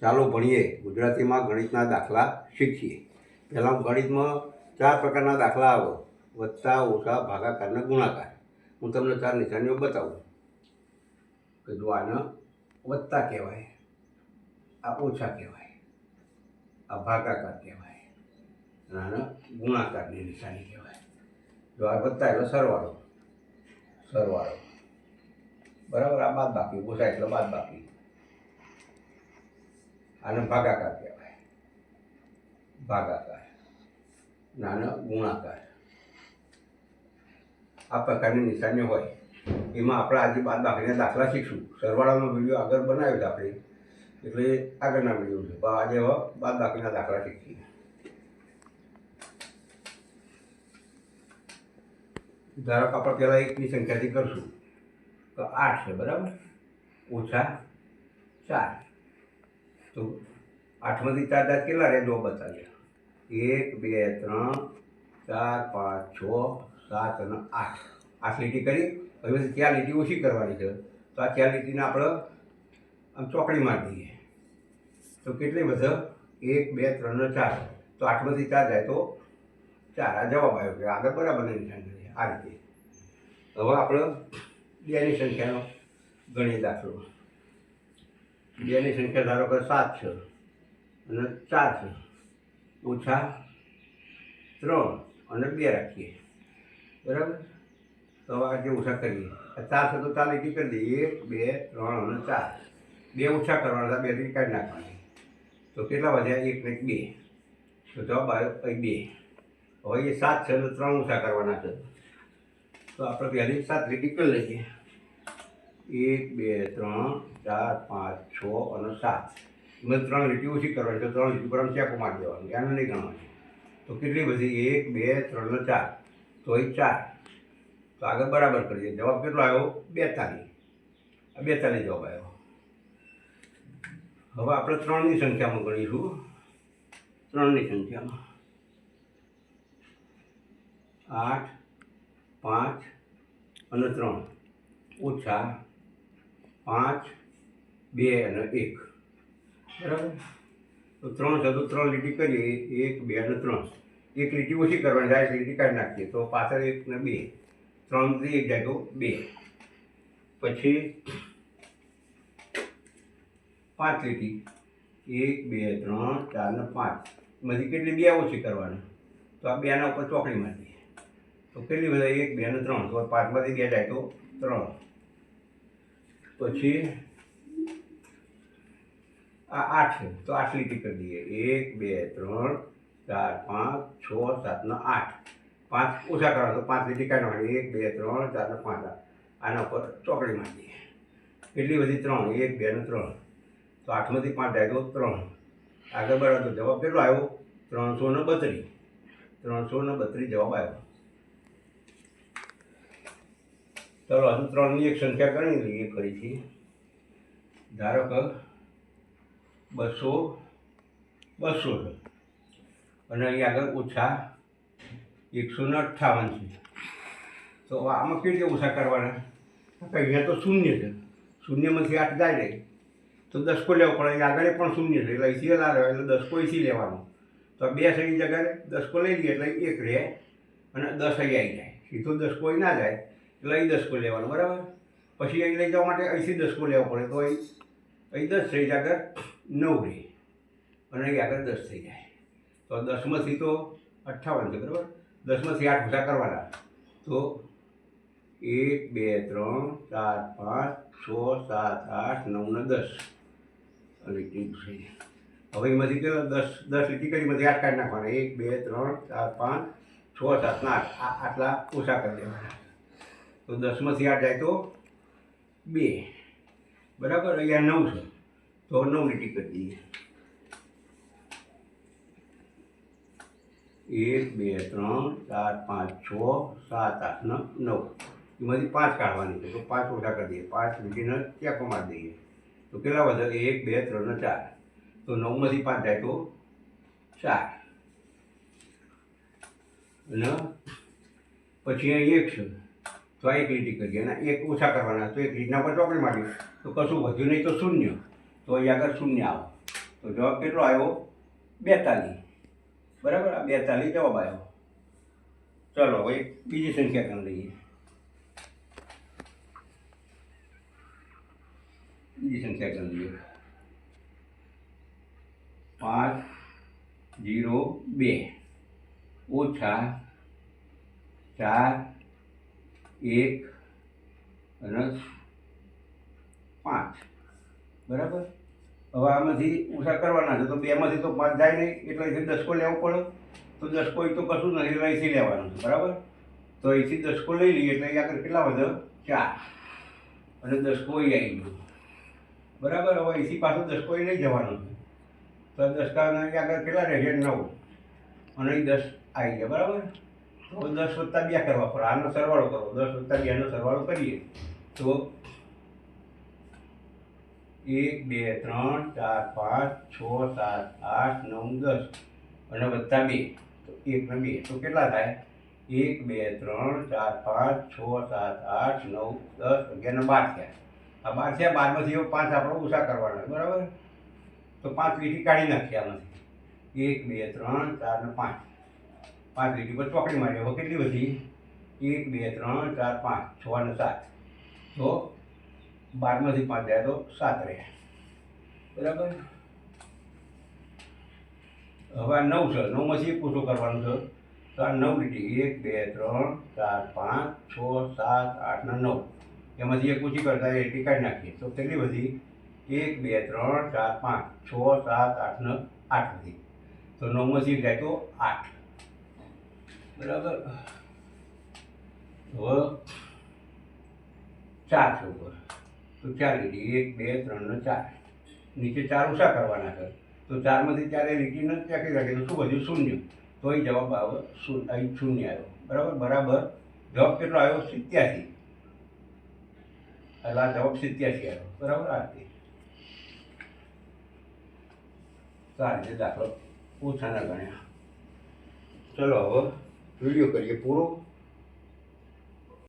ચાલો ભણીએ. ગુજરાતીમાં ગણિતના દાખલા શીખીએ. પહેલાં ગણિતમાં ચાર પ્રકારના દાખલા આવો. વત્તા, ઓછા, ભાગાકાર અને ગુણાકાર. હું તમને ચાર નિશાનીઓ બતાવું. કે જો આને વત્તા કહેવાય, આ ઓછા કહેવાય, આ ભાગાકાર કહેવાય, અને આને ગુણાકારની નિશાની કહેવાય. જો આ વત્તા એટલે સરવાળો. સરવાળો. બરાબર? આ બાદ બાકી ઓછા એટલે બાદ બાકી આને ભાગાકાર કહેવાય. ભાગાકાર. નાનો ગુણાકાર. આ પ્રકારની નિશાની હોય. એમાં આપણે આજે બાદ બાકીના દાખલા શીખશું. સરવાળાનો વીડિયો આગળ બનાવ્યો છે આપણે. એટલે આગળના વીડિયો છે. આજે હવે બાદ બાકીના દાખલા શીખીએ. ધારો કે આપણે પહેલાં એકની સંખ્યાથી કરશું. તો આઠ છે, બરાબર? ઓછા ચાર. તો આઠમાંથી ચાર દાંત કેટલા રહે? જો બતાવ્યા એક, બે, ત્રણ, ચાર, પાંચ, છ, સાત અને આઠ. આઠ લીટી કરી. હવે ચાર લીટી ઓછી કરવાની છે. તો આ ચાર લીટીને આપણે આમ ચોકડી મારી દઈએ. તો કેટલી વધે? એક, બે, ત્રણ ને ચાર. તો આઠમાંથી ચાર જાય તો ચાર. આ જવાબ આવ્યો કે આગળ બરાબર નિશાન કરીએ આ રીતે. હવે આપણે બેની સંખ્યાનો ગણીએ દાખલો. બેની સંખ્યા ધારો કે સાત છે અને ચાર છે, ઓછા ત્રણ અને બે રાખીએ. બરાબર? તો આજે ઓછા કરીએ ચાર છે તો ચાર લીટી કરી દઈએ, એક, બે, ત્રણ અને ચાર. બે ઓછા કરવાના હતા, બે કાઢી નાખવાની. તો કેટલા વધ્યા? એક ને બે. તો જવાબ આવ્યો બે. હવે એ સાત છે તો ત્રણ ઓછા કરવાના છે. તો આપણે પહેલી સાત લીટી કરી લઈએ. એક, બે, ત્રણ, ચાર, પાંચ, છ અને સાત. એમાં ત્રણ લીટી ઓછી કરવાની છે? ત્રણ લીટી પર આમ ચેકો મારી દેવાનું ધ્યાન નહીં ગણવાનું તો કેટલી બધી? એક, બે, ત્રણ ને ચાર. તો એ ચાર. તો આગળ બરાબર કરીએ. જવાબ કેટલો આવ્યો? બેતાલીસ. આ બેતાલીસ જવાબ આવ્યો. હવે આપણે ત્રણની સંખ્યામાં ગણીશું. ત્રણની સંખ્યામાં. આઠ, પાંચ અને ત્રણ. ઓછા પાંચ, બે અને એક. બરાબર? તો ત્રણ છે ત્રણ લીટી કરીએ. એક, બે અને ત્રણ. એક લીટી ઓછી કરવાની જાય લીટી કાઢી નાખીએ. તો પાછળ એક ને બે. ત્રણથી એક જાય તો બે. પછી પાંચ લીટી. એક, બે, ત્રણ, ચાર ને પાંચ. એમાંથી કેટલી બે ઓછી કરવાની? તો આ બેના ઉપર ચોકડી મારી તો કેટલી બધા એક, બે ને ત્રણ. તો પાંચમાંથી બે જાય તો ત્રણ. પછી આ આઠ છે. તો આઠ લીટી કરી દઈએ. એક, બે, ત્રણ, ચાર, પાંચ, છ, સાત, ને, આઠ. પાંચ ઓછા કરો તો પાંચ લીટી કાઢવાની એક, બે, ત્રણ, ચાર, ને, પાંચ આના ઉપર ચોકડી મારી દઈએ. કેટલી બધી ત્રણ. એક, બે, ને, ત્રણ. તો આઠમાંથી પાંચ જાય તો ત્રણ. આગળ બરાબર જવાબ કેટલો આવ્યો? ત્રણસો ને બત્રીસ. ત્રણસો ને બત્રીસ જવાબ આવ્યો. ચાલો, હજુ ત્રણની એક સંખ્યા ગણી લઈએ ફરીથી? ધારો કે બસો બસો છે. અને અહીં આગળ ઓછા એકસો ને અઠ્ઠાવન છે. તો આમાં કેવી રીતે ઓછા કરવાના? અહીંયા તો શૂન્ય છે. શૂન્યમાંથી આઠ જાય નહીં તો દસકો લેવો પડે અહીંયા આગળ પણ શૂન્ય છે. એટલે અહીંથી લાવે એટલે દસકો અહીંથી લેવાનો. તો બે સહી જગ્યાએ દસકો લઈ લઈએ, એટલે એક રહે અને દસ અહીં આવી જાય. સીધો દસકો અહીં ના જાય. અહીં દસકો લેવાનો, બરાબર? પછી અહીં લઈ જવા માટે અહીંથી દસકો લેવો પડે. તો અહીં અહીં દસ થઈ જાય આગળ નવ રહે. અને અહીં આગળ દસ થઈ જાય. તો દસમાંથી તો અઠ્ઠાવન છે, બરાબર? દસમાંથી આઠ ઓછા કરવાના. તો એક, બે, ત્રણ, ચાર, પાંચ, છ, સાત, આઠ, નવ ને દસ. અને હવે એમાંથી કેટલા? દસ દસ લીટી કરી, એમાંથી આઠ કાઢી નાખવાના. એક, બે, ત્રણ, ચાર, પાંચ, છ, સાત આઠ. આટલા ઓછા કરી દેવાના. તો દસમાંથી આઠ જાય તો બે. બરાબર? અહીંયા નવ છે. તો નવ લીટી કરી દઈએ એક, બે, ત્રણ, ચાર, પાંચ, છ, સાત, આઠ ને નવ. એમાંથી પાંચ કાઢવાની છે. તો પાંચ ઓછા કરી દઈએ. પાંચ લીટીને ચેકો મારી દઈએ. તો કેટલા વધે? એક, બે, ત્રણ ને ચાર. તો નવમાંથી પાંચ જાય તો ચાર. અને પછી અહીં એક છે. તો એક લીટી કરી અને એક ઓછા કરવાના, તો એક લીટના પર ચોકડી મારી તો કશું વધ્યું નહીં તો શૂન્ય. તો અહીં આગળ શૂન્ય આવે. તો જવાબ કેટલો આવ્યો? બેતાલીસ. બરાબર? આ બેતાલીસ જવાબ આવ્યો. ચલો, હવે બીજી સંખ્યા કરી લઈએ બીજી સંખ્યા કરી લઈએ પાંચ, જીરો, બે. ઓછા ચાર એક અને પાંચ. બરાબર? હવે આમાંથી ઓછા કરવાના છે, તો બેમાંથી તો પાંચ જાય નહીં, એટલે અહીંથી દસકો લેવો પડે. તો દસકો તો કશું નથી, એટલે અહીંથી લેવાનું છે, બરાબર? તો અહીંથી દસકો લઈ લઈએ, એટલે અહીંયા આગળ કેટલા વધે? ચાર. અને દસકો અહીં આવી ગયો. બરાબર? હવે અહીંથી પાછું દસકો લઈ જવાનું છે. તો દસકાના આગળ કેટલા રહેશે? નવ. અને દસ આવી ગયા, બરાબર? તો દસ વત્તા બે કરવા પડે આનો સરવાળો કરો. દસ વત્તા બેનો સરવાળો કરીએ તો એક, બે, ત્રણ, ચાર, પાંચ, છ, સાત, આઠ, નવ, દસ અને વત્તા બે. તો એક બે. તો કેટલા થાય? એક, બે, ત્રણ, ચાર, પાંચ, છ, સાત, આઠ, નવ, દસ, અગિયાર ને બાર થયા. આ બાર થયા, બારમાંથી એવો પાંચ આપણે ઓછા કરવાના બરાબર? તો પાંચ લીટી કાઢી નાખીએ આમાંથી. એક, બે, ત્રણ, ચાર ને પાંચ. પાંચ લીટી પર ચોકડી મારી હવે કેટલી બધી? એક, બે, ત્રણ, ચાર, પાંચ, છ અને સાત. તો બારમાંથી પાંચ જાય તો સાત રહ્યા બરાબર? હવે આ નવ છે. નવમાંથી એક ઓછો કરવાનું છે. તો આ નવ લીટી. એક, બે, ત્રણ, ચાર, પાંચ, છ, સાત, આઠ ને નવ. એમાંથી એક ઓછી કરતા એ લીટી કાઢી નાખીએ. તો કેટલી બધી? એક, બે, ત્રણ, ચાર, પાંચ, છ, સાત, આઠ ને આઠ બધી. તો નવમાંથી જાય તો આઠ. બરાબર? હવે ચાર છે ઉપર. તો ચાર લીધી એક, બે, ત્રણ ને ચાર. નીચે ચાર ઓછા કરવાના છે. તો ચારમાંથી ચારે લીટીને ચાખી રાખી તો શું વધ્યું શૂન્ય. તો એ જવાબ આવે શૂન્ય અહીં શૂન્ય આવ્યો. બરાબર? બરાબર? જવાબ કેટલો આવ્યો? સિત્યાસી. એટલે આ જવાબ સિત્યાસી આવ્યો. બરાબર? આ રીતે. તો આ રીતે દાખલો ઓછાના ગણ્યા. ચલો હવે વીડિયો કરીએ પૂરો